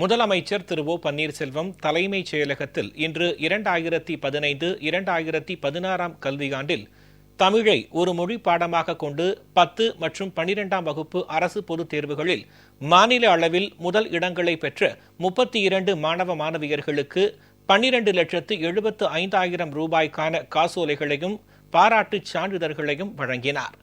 முதலமைச்சர் திரு ஓ பன்னீர்செல்வம் தலைமைச் செயலகத்தில் இன்று இரண்டாயிரத்தி பதினைந்து இரண்டாயிரத்தி பதினாறாம் கல்வியாண்டில் தமிழை ஒரு மொழி பாடமாக கொண்டு பத்து மற்றும் பனிரெண்டாம் வகுப்பு அரசு பொதுத் தேர்வுகளில் மாநில அளவில் முதல் இடங்களை பெற்ற முப்பத்தி இரண்டு மாணவ மாணவியர்களுக்கு பன்னிரண்டு லட்சத்து எழுபத்து ஐந்தாயிரம் ரூபாய்க்கான காசோலைகளையும் பாராட்டுச் சான்றிதழ்களையும் வழங்கினார்.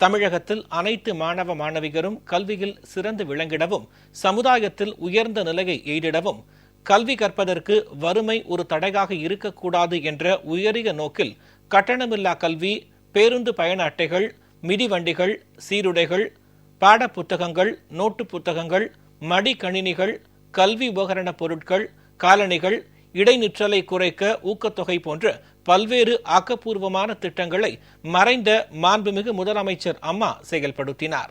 தமிழகத்தில் அனைத்து மாணவ மாணவிகரும் கல்வியில் சிறந்து விளங்கிடவும் சமுதாயத்தில் உயர்ந்த நிலையை எய்திடவும் கல்வி கற்பதற்கு வறுமை ஒரு தடையாக இருக்கக்கூடாது என்ற உயரிய நோக்கில் கட்டணமில்லா கல்வி பேருந்து பயண அட்டைகள் மிதிவண்டிகள் சீருடைகள் பாடப்புத்தகங்கள் நோட்டு புத்தகங்கள் மடிக்கணினிகள் கல்வி உபகரணப் பொருட்கள் காலணிகள் இடைநிற்றலை குறைக்க ஊக்கத்தொகை போன்ற பல்வேறு ஆக்கப்பூர்வமான திட்டங்களை மறைந்த மாண்புமிகு முதலமைச்சர் அம்மா செயல்படுத்தினார்.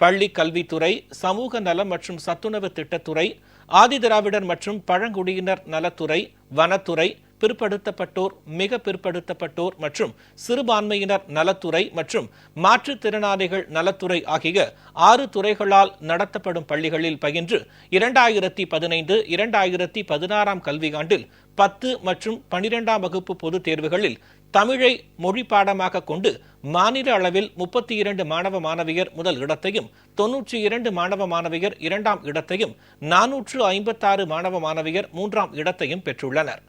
பள்ளி கல்வித்துறை சமூக நலம் மற்றும் சத்துணவு திட்டத்துறை ஆதிதிராவிடர் மற்றும் பழங்குடியினர் நலத்துறை வனத்துறை பிற்படுத்தப்பட்டோர் மிக பிற்படுத்தப்பட்டோர் மற்றும் சிறுபான்மையினர் நலத்துறை மற்றும் மாற்றுத்திறனாளிகள் நலத்துறை ஆகிய ஆறு துறைகளால் நடத்தப்படும் பள்ளிகளில் பயின்று இரண்டாயிரத்தி பதினைந்து இரண்டாயிரத்தி பதினாறாம் கல்வியாண்டில் பத்து மற்றும் பனிரெண்டாம் வகுப்பு பொதுத் தேர்வுகளில் தமிழை மொழி பாடமாக கொண்டு மாநில அளவில் முப்பத்தி இரண்டு மாணவ மாணவியர் முதல் இடத்தையும் தொன்னூற்றி இரண்டு மாணவ மாணவியர் இரண்டாம் இடத்தையும் நானூற்று ஐம்பத்தாறு மாணவ மாணவியர் மூன்றாம் இடத்தையும் பெற்றுள்ளனர்.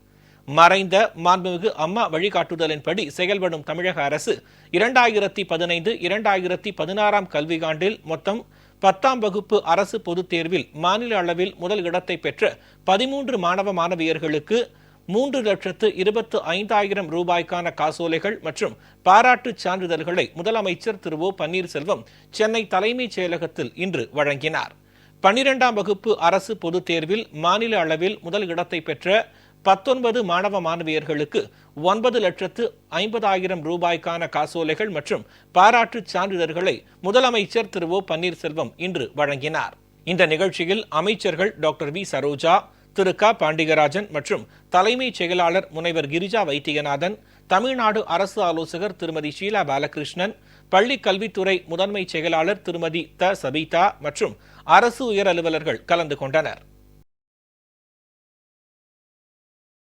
மறைந்த மாண்புமிகு அம்மா வழிகாட்டுதலின்படி செயல்படும் தமிழக அரசு இரண்டாயிரத்தி பதினைந்து இரண்டாயிரத்தி பதினாறாம் கல்வியாண்டில் மொத்தம் பத்தாம் வகுப்பு அரசு பொதுத் தேர்வில் மாநில அளவில் முதல் இடத்தை பெற்ற பதிமூன்று மாணவ மாணவியர்களுக்கு மூன்று லட்சத்து இருபத்து ஐந்தாயிரம் ரூபாய்க்கான காசோலைகள் மற்றும் பாராட்டுச் சான்றிதழ்களை முதலமைச்சர் திரு ஓ பன்னீர்செல்வம் சென்னை தலைமைச் செயலகத்தில் இன்று வழங்கினார். பன்னிரெண்டாம் வகுப்பு அரசு பொதுத் தேர்வில் மாநில அளவில் முதல் இடத்தை பெற்ற பத்தொன்பது மாணவ மாணவியர்களுக்கு ஒன்பது லட்சத்து ஐம்பதாயிரம் ரூபாய்க்கான காசோலைகள் மற்றும் பாராட்டுச் சான்றிதழ்களை முதலமைச்சர் திரு ஓ பன்னீர்செல்வம் இன்று வழங்கினார். இந்த நிகழ்ச்சியில் அமைச்சர்கள் டாக்டர் வி சரோஜா திரு க பாண்டிகராஜன் மற்றும் தலைமைச் செயலாளர் முனைவர் கிரிஜா வைத்தியநாதன் தமிழ்நாடு அரசு ஆலோசகர் திருமதி ஷீலா பாலகிருஷ்ணன் பள்ளிக் கல்வித்துறை முதன்மை செயலாளர் திருமதி த சபிதா மற்றும் அரசு உயர் அலுவலர்கள் கலந்து கொண்டனர்.